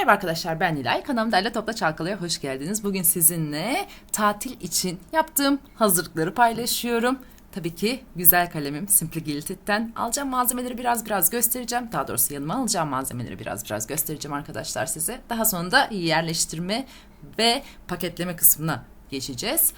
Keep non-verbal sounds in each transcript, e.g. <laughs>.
Merhaba arkadaşlar ben Nilay. Kanalımda Derle Topla Çalkalı'ya hoş geldiniz. Bugün sizinle tatil için yaptığım hazırlıkları paylaşıyorum. Tabii ki güzel kalemim Simply Gilted'den. Alacağım malzemeleri biraz biraz göstereceğim. Daha doğrusu yanıma alacağım malzemeleri biraz biraz göstereceğim arkadaşlar size. Daha sonra da yerleştirme ve paketleme kısmına geçeceğiz.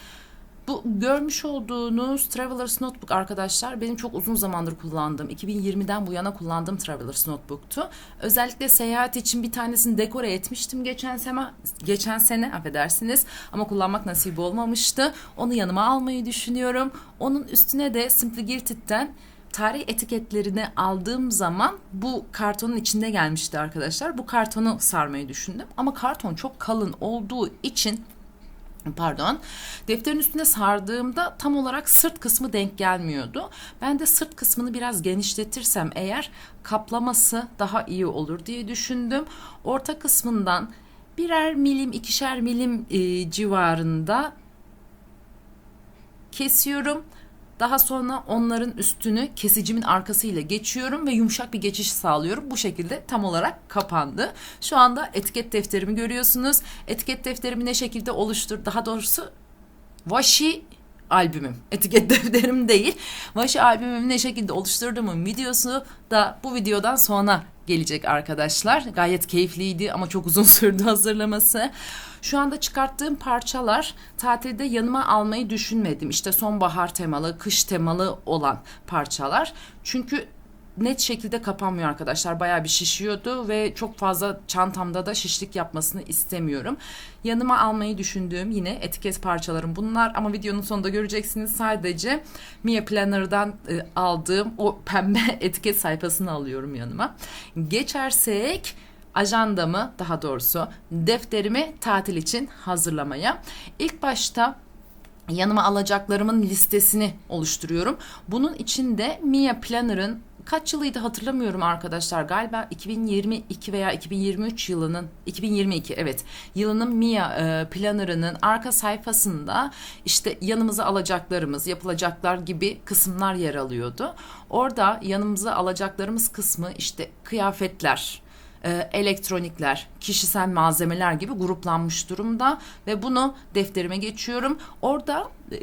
Bu görmüş olduğunuz Traveler's Notebook arkadaşlar benim çok uzun zamandır kullandığım 2020'den bu yana kullandığım Traveler's Notebook'tu. Özellikle seyahat için bir tanesini dekore etmiştim geçen sene, geçen sene affedersiniz ama kullanmak nasip olmamıştı. Onu yanıma almayı düşünüyorum. Onun üstüne de Simply Gilted'den tarih etiketlerini aldığım zaman bu kartonun içinde gelmişti arkadaşlar. Bu kartonu sarmayı düşündüm ama karton çok kalın olduğu için pardon defterin üstüne sardığımda tam olarak sırt kısmı denk gelmiyordu. Ben de sırt kısmını biraz genişletirsem eğer kaplaması daha iyi olur diye düşündüm. Orta kısmından birer milim ikişer milim e, civarında kesiyorum. Daha sonra onların üstünü kesicimin arkasıyla geçiyorum ve yumuşak bir geçiş sağlıyorum. Bu şekilde tam olarak kapandı. Şu anda etiket defterimi görüyorsunuz. Etiket defterimi ne şekilde oluştur? Daha doğrusu washi albümüm. Etiket defterim <laughs> değil. Washi albümümü ne şekilde oluşturduğumun videosu da bu videodan sonra gelecek arkadaşlar. Gayet keyifliydi ama çok uzun <laughs> sürdü hazırlaması. Şu anda çıkarttığım parçalar tatilde yanıma almayı düşünmedim. İşte sonbahar temalı, kış temalı olan parçalar. Çünkü net şekilde kapanmıyor arkadaşlar. Bayağı bir şişiyordu ve çok fazla çantamda da şişlik yapmasını istemiyorum. Yanıma almayı düşündüğüm yine etiket parçalarım bunlar ama videonun sonunda göreceksiniz sadece Mia Planner'dan e, aldığım o pembe <laughs> etiket sayfasını alıyorum yanıma. Geçersek ajandamı daha doğrusu defterimi tatil için hazırlamaya. İlk başta yanıma alacaklarımın listesini oluşturuyorum. Bunun içinde Mia Planner'ın kaç yılıydı hatırlamıyorum arkadaşlar. Galiba 2022 veya 2023 yılının 2022 evet yılının Mia e, plannerının arka sayfasında işte yanımıza alacaklarımız, yapılacaklar gibi kısımlar yer alıyordu. Orada yanımıza alacaklarımız kısmı işte kıyafetler, e, elektronikler, kişisel malzemeler gibi gruplanmış durumda ve bunu defterime geçiyorum. Orada e,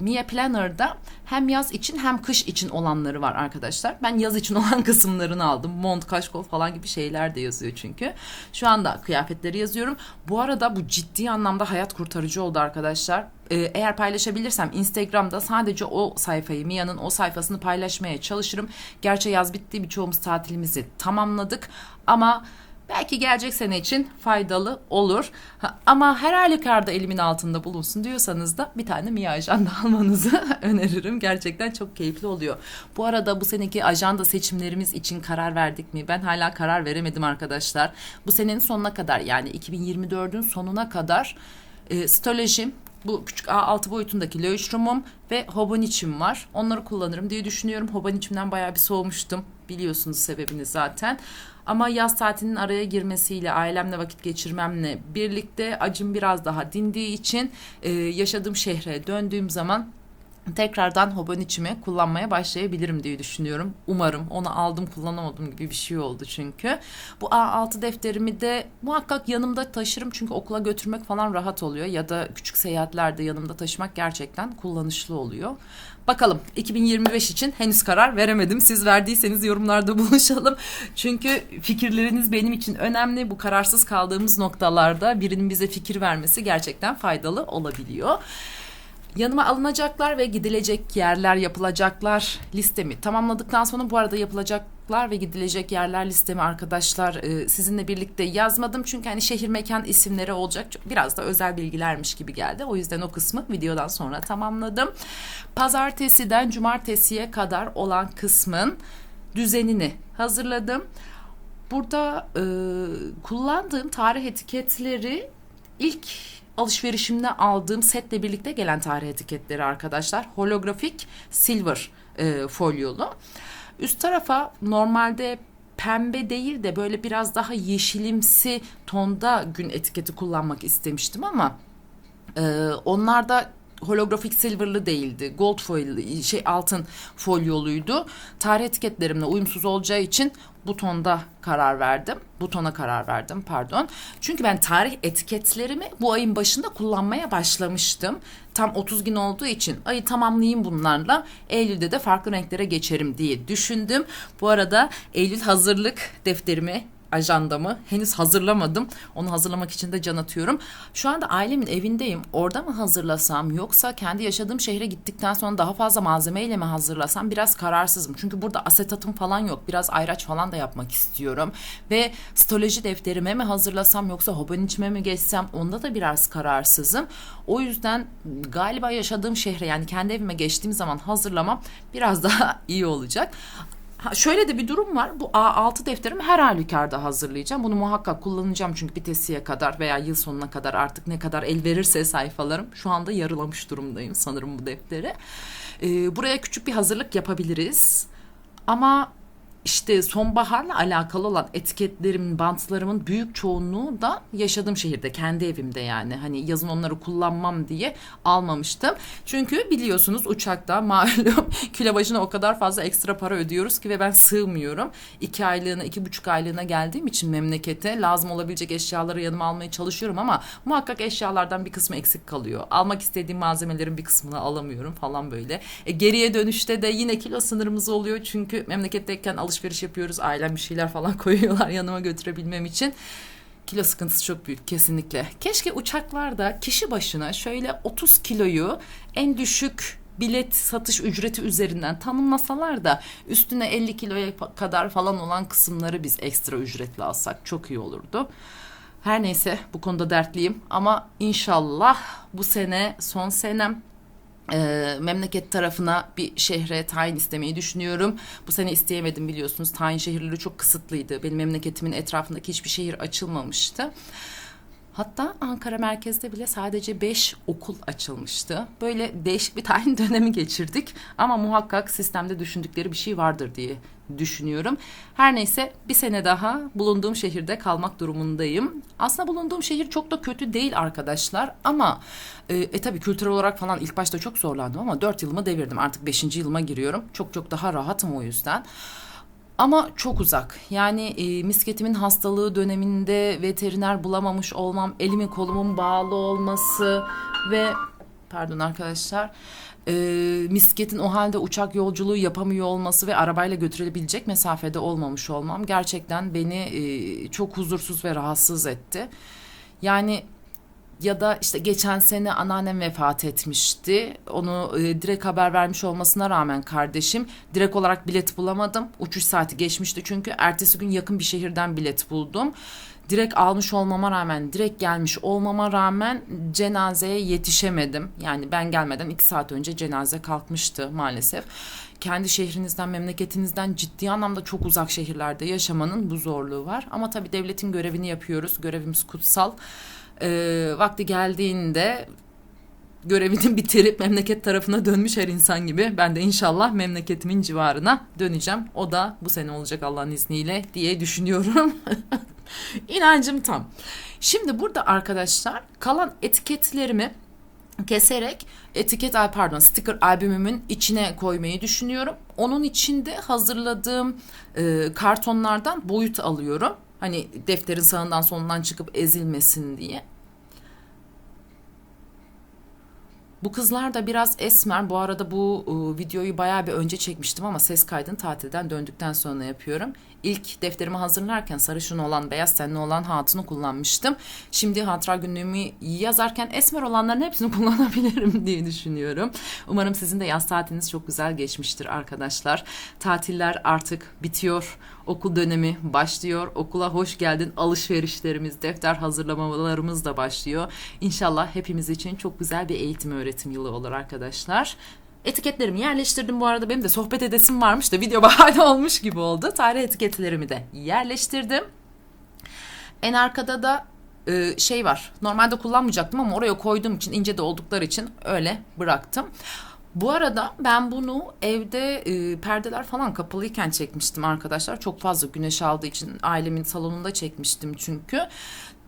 Mia Planner'da hem yaz için hem kış için olanları var arkadaşlar. Ben yaz için <laughs> olan kısımlarını aldım. Mont, kaşkol falan gibi şeyler de yazıyor çünkü. Şu anda kıyafetleri yazıyorum. Bu arada bu ciddi anlamda hayat kurtarıcı oldu arkadaşlar. Ee, eğer paylaşabilirsem Instagram'da sadece o sayfayı, Mia'nın o sayfasını paylaşmaya çalışırım. Gerçi yaz bitti birçoğumuz tatilimizi tamamladık. Ama belki gelecek sene için faydalı olur. Ha, ama her halükarda elimin altında bulunsun diyorsanız da bir tane Mia ajanda <laughs> almanızı öneririm. Gerçekten çok keyifli oluyor. Bu arada bu seneki ajanda seçimlerimiz için karar verdik mi? Ben hala karar veremedim arkadaşlar. Bu senenin sonuna kadar yani 2024'ün sonuna kadar e, stolojim bu küçük A6 boyutundaki Leuchtturm'um ve Hobonich'im var. Onları kullanırım diye düşünüyorum. Hobonich'imden bayağı bir soğumuştum. Biliyorsunuz sebebini zaten. Ama yaz tatilinin araya girmesiyle, ailemle vakit geçirmemle birlikte acım biraz daha dindiği için e, yaşadığım şehre döndüğüm zaman tekrardan Hobonich'imi kullanmaya başlayabilirim diye düşünüyorum. Umarım onu aldım kullanamadım gibi bir şey oldu çünkü. Bu A6 defterimi de muhakkak yanımda taşırım çünkü okula götürmek falan rahat oluyor ya da küçük seyahatlerde yanımda taşımak gerçekten kullanışlı oluyor. Bakalım 2025 için henüz karar veremedim. Siz verdiyseniz yorumlarda <laughs> buluşalım. Çünkü fikirleriniz benim için önemli. Bu kararsız kaldığımız noktalarda birinin bize fikir vermesi gerçekten faydalı olabiliyor. Yanıma alınacaklar ve gidilecek yerler, yapılacaklar listemi tamamladıktan sonra bu arada yapılacaklar ve gidilecek yerler listemi arkadaşlar e, sizinle birlikte yazmadım. Çünkü hani şehir mekan isimleri olacak. Biraz da özel bilgilermiş gibi geldi. O yüzden o kısmı videodan sonra tamamladım. Pazartesiden cumartesiye kadar olan kısmın düzenini hazırladım. Burada e, kullandığım tarih etiketleri ilk alışverişimde aldığım setle birlikte gelen tarih etiketleri arkadaşlar. Holografik silver e, folyolu. Üst tarafa normalde pembe değil de böyle biraz daha yeşilimsi tonda gün etiketi kullanmak istemiştim ama e, onlar da holografik silverlı değildi. Gold foil şey altın folyoluydu. Tarih etiketlerimle uyumsuz olacağı için butonda karar verdim. Butona karar verdim pardon. Çünkü ben tarih etiketlerimi bu ayın başında kullanmaya başlamıştım. Tam 30 gün olduğu için ayı tamamlayayım bunlarla. Eylül'de de farklı renklere geçerim diye düşündüm. Bu arada Eylül hazırlık defterimi ajandamı henüz hazırlamadım. Onu hazırlamak için de can atıyorum. Şu anda ailemin evindeyim. Orada mı hazırlasam yoksa kendi yaşadığım şehre gittikten sonra daha fazla malzemeyle mi hazırlasam biraz kararsızım. Çünkü burada asetatım falan yok. Biraz ayraç falan da yapmak istiyorum. Ve stoloji defterime mi hazırlasam yoksa hoban içime mi geçsem onda da biraz kararsızım. O yüzden galiba yaşadığım şehre yani kendi evime geçtiğim zaman hazırlamam biraz <laughs> daha iyi olacak. Ha, şöyle de bir durum var. Bu A6 defterimi her halükarda hazırlayacağım. Bunu muhakkak kullanacağım çünkü bitesiye kadar veya yıl sonuna kadar artık ne kadar el verirse sayfalarım. Şu anda yarılamış durumdayım sanırım bu defteri. Ee, buraya küçük bir hazırlık yapabiliriz. Ama işte sonbaharla alakalı olan etiketlerimin, bantlarımın büyük çoğunluğu da yaşadığım şehirde, kendi evimde yani. Hani yazın onları kullanmam diye almamıştım. Çünkü biliyorsunuz uçakta malum <laughs> kilo başına o kadar fazla ekstra para ödüyoruz ki ve ben sığmıyorum. İki aylığına, iki buçuk aylığına geldiğim için memlekete lazım olabilecek eşyaları yanıma almaya çalışıyorum ama muhakkak eşyalardan bir kısmı eksik kalıyor. Almak istediğim malzemelerin bir kısmını alamıyorum falan böyle. E, geriye dönüşte de yine kilo sınırımız oluyor çünkü memleketteyken alışveriş yapıyoruz. Ailem bir şeyler falan <laughs> koyuyorlar yanıma götürebilmem için. Kilo sıkıntısı çok büyük kesinlikle. Keşke uçaklarda kişi başına şöyle 30 kiloyu en düşük bilet satış ücreti üzerinden tanımlasalar da üstüne 50 kiloya kadar falan olan kısımları biz ekstra ücretli alsak çok iyi olurdu. Her neyse bu konuda dertliyim ama inşallah bu sene son senem e, memleket tarafına bir şehre tayin istemeyi düşünüyorum. Bu sene isteyemedim biliyorsunuz. Tayin şehirleri çok kısıtlıydı. Benim memleketimin etrafındaki hiçbir şehir açılmamıştı. Hatta Ankara merkezde bile sadece 5 okul açılmıştı. Böyle değişik bir tayin <laughs> dönemi geçirdik. Ama muhakkak sistemde düşündükleri bir şey vardır diye düşünüyorum. Her neyse bir sene daha bulunduğum şehirde kalmak durumundayım. Aslında bulunduğum şehir çok da kötü değil arkadaşlar ama e, e tabii kültürel olarak falan ilk başta çok zorlandım ama 4 yılımı devirdim. Artık 5. yılıma giriyorum. Çok çok daha rahatım o yüzden. Ama çok uzak. Yani e, misketimin hastalığı döneminde veteriner bulamamış olmam, elimin kolumun bağlı olması ve pardon arkadaşlar e, misketin o halde uçak yolculuğu yapamıyor olması ve arabayla götürülebilecek mesafede olmamış olmam gerçekten beni e, çok huzursuz ve rahatsız etti. Yani ya da işte geçen sene anneannem vefat etmişti. Onu e, direkt haber vermiş olmasına rağmen kardeşim direkt olarak bilet bulamadım. Uçuş saati geçmişti çünkü ertesi gün yakın bir şehirden bilet buldum. Direkt almış olmama rağmen, direkt gelmiş olmama rağmen cenazeye yetişemedim. Yani ben gelmeden iki saat önce cenaze kalkmıştı maalesef kendi şehrinizden, memleketinizden ciddi anlamda çok uzak şehirlerde yaşamanın bu zorluğu var. Ama tabii devletin görevini yapıyoruz. Görevimiz kutsal e, vakti geldiğinde görevini <laughs> bitirip memleket tarafına dönmüş her insan gibi ben de inşallah memleketimin civarına döneceğim. O da bu sene olacak Allah'ın izniyle diye düşünüyorum. <laughs> İnancım tam. Şimdi burada arkadaşlar kalan etiketlerimi keserek etiket pardon sticker albümümün içine koymayı düşünüyorum. Onun içinde hazırladığım e, kartonlardan boyut alıyorum. Hani defterin sağından solundan çıkıp ezilmesin diye. Bu kızlar da biraz esmer. Bu arada bu e, videoyu bayağı bir önce çekmiştim ama ses kaydını tatilden döndükten sonra yapıyorum. İlk defterimi hazırlarken sarışın olan, beyaz tenli olan hatunu kullanmıştım. Şimdi hatıra günlüğümü yazarken esmer olanların hepsini <laughs> kullanabilirim diye düşünüyorum. Umarım sizin de yaz tatiliniz çok güzel geçmiştir arkadaşlar. Tatiller artık bitiyor. Okul dönemi başlıyor. Okula hoş geldin. Alışverişlerimiz, defter hazırlamalarımız da başlıyor. İnşallah hepimiz için çok güzel bir eğitim öğretim yılı olur arkadaşlar. Etiketlerimi yerleştirdim bu arada. Benim de sohbet edesim varmış da video <laughs> bahane olmuş gibi oldu. Tarih etiketlerimi de yerleştirdim. En arkada da e, şey var. Normalde kullanmayacaktım ama oraya koyduğum için ince de oldukları için öyle bıraktım. Bu arada ben bunu evde e, perdeler falan kapalıyken çekmiştim arkadaşlar. Çok fazla güneş aldığı için ailemin salonunda çekmiştim çünkü.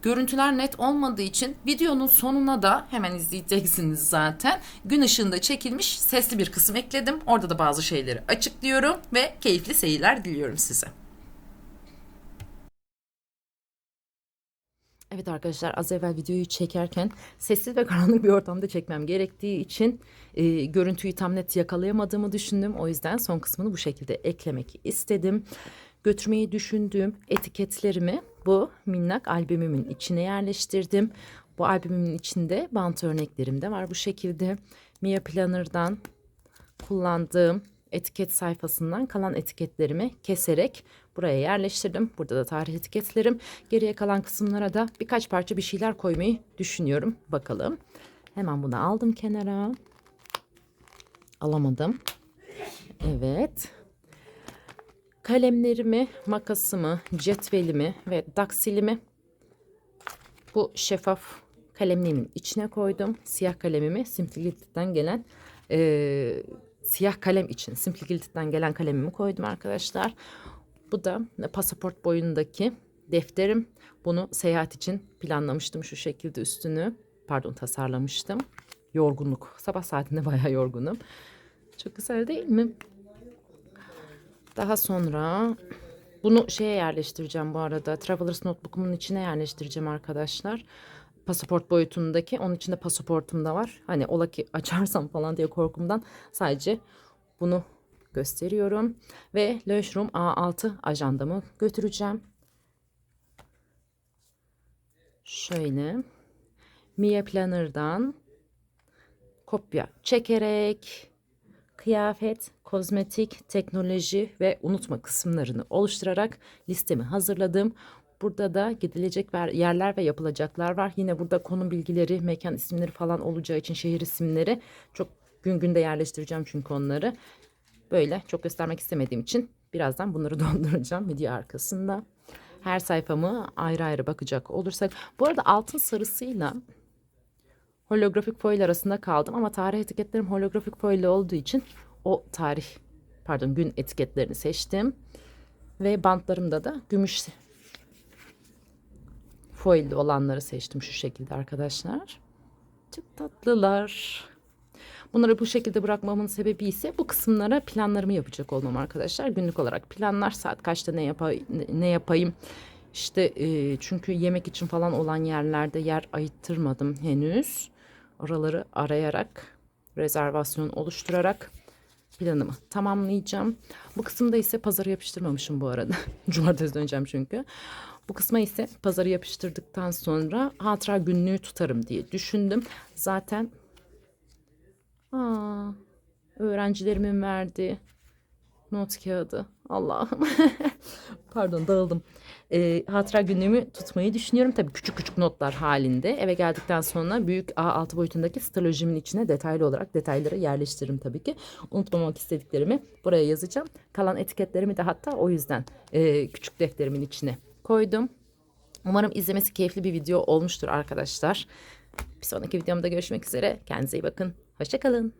Görüntüler net olmadığı için videonun sonuna da hemen izleyeceksiniz zaten. Gün ışığında çekilmiş sesli bir kısım ekledim. Orada da bazı şeyleri açıklıyorum ve keyifli seyirler diliyorum size. Evet arkadaşlar az evvel videoyu çekerken sessiz ve karanlık bir ortamda çekmem gerektiği için e, görüntüyü tam net yakalayamadığımı düşündüm. O yüzden son kısmını bu şekilde eklemek istedim. Götürmeyi düşündüğüm etiketlerimi bu minnak albümümün içine yerleştirdim. Bu albümümün içinde bant örneklerim de var bu şekilde. Mia Planner'dan kullandığım etiket sayfasından kalan etiketlerimi keserek buraya yerleştirdim. Burada da tarih etiketlerim. Geriye kalan kısımlara da birkaç parça bir şeyler koymayı düşünüyorum. Bakalım. Hemen bunu aldım kenara. Alamadım. Evet. Kalemlerimi, makasımı, cetvelimi ve daksilimi bu şeffaf kalemliğimin içine koydum. Siyah kalemimi Simply Gilded'den gelen eee, siyah kalem için Simply Gilded'den gelen kalemimi koydum arkadaşlar. Bu da pasaport boyundaki defterim. Bunu seyahat için planlamıştım şu şekilde üstünü. Pardon tasarlamıştım. Yorgunluk. Sabah saatinde <laughs> bayağı yorgunum. Çok güzel değil mi? Daha sonra bunu şeye yerleştireceğim bu arada. Traveler's Notebook'umun içine yerleştireceğim arkadaşlar. Pasaport boyutundaki. Onun içinde pasaportum da var. Hani ola ki <laughs> açarsam falan diye korkumdan sadece bunu gösteriyorum. Ve Löşrum A6 ajandamı götüreceğim. Şöyle. Mia Planner'dan kopya çekerek kıyafet, kozmetik, teknoloji ve unutma kısımlarını oluşturarak listemi hazırladım. Burada da gidilecek yerler ve yapılacaklar var. Yine burada konum bilgileri, mekan isimleri falan olacağı için şehir isimleri çok gün günde yerleştireceğim çünkü onları. Böyle çok göstermek istemediğim için birazdan bunları <laughs> dolduracağım video arkasında. Her sayfamı ayrı ayrı bakacak olursak. Bu arada altın sarısıyla holografik foil arasında kaldım ama tarih etiketlerim holografik foil olduğu için o tarih pardon gün etiketlerini seçtim. Ve bantlarımda da gümüş foilli olanları seçtim şu şekilde arkadaşlar. Çok tatlılar. Bunları bu şekilde bırakmamın sebebi ise bu kısımlara planlarımı yapacak olmam arkadaşlar. Günlük olarak planlar saat kaçta ne, yapa ne yapayım. İşte e, çünkü yemek için falan olan yerlerde yer ayıttırmadım henüz. Oraları arayarak, rezervasyon oluşturarak planımı tamamlayacağım. Bu kısımda ise pazarı yapıştırmamışım bu arada. <laughs> Cumartesi döneceğim çünkü. Bu kısma ise pazarı yapıştırdıktan sonra hatıra günlüğü tutarım diye düşündüm. Zaten aa, öğrencilerimin verdiği not kağıdı. Allah'ım. <laughs> Pardon dağıldım. Ee, hatıra günlüğümü tutmayı düşünüyorum. Tabii küçük küçük notlar halinde. Eve geldikten sonra büyük A6 boyutundaki sitolojimin içine detaylı olarak detayları yerleştiririm tabii ki. Unutmamak istediklerimi buraya yazacağım. Kalan etiketlerimi de hatta o yüzden e, küçük defterimin içine koydum. Umarım izlemesi keyifli bir video olmuştur arkadaşlar. Bir sonraki videomda görüşmek üzere. Kendinize iyi bakın. Hoşçakalın.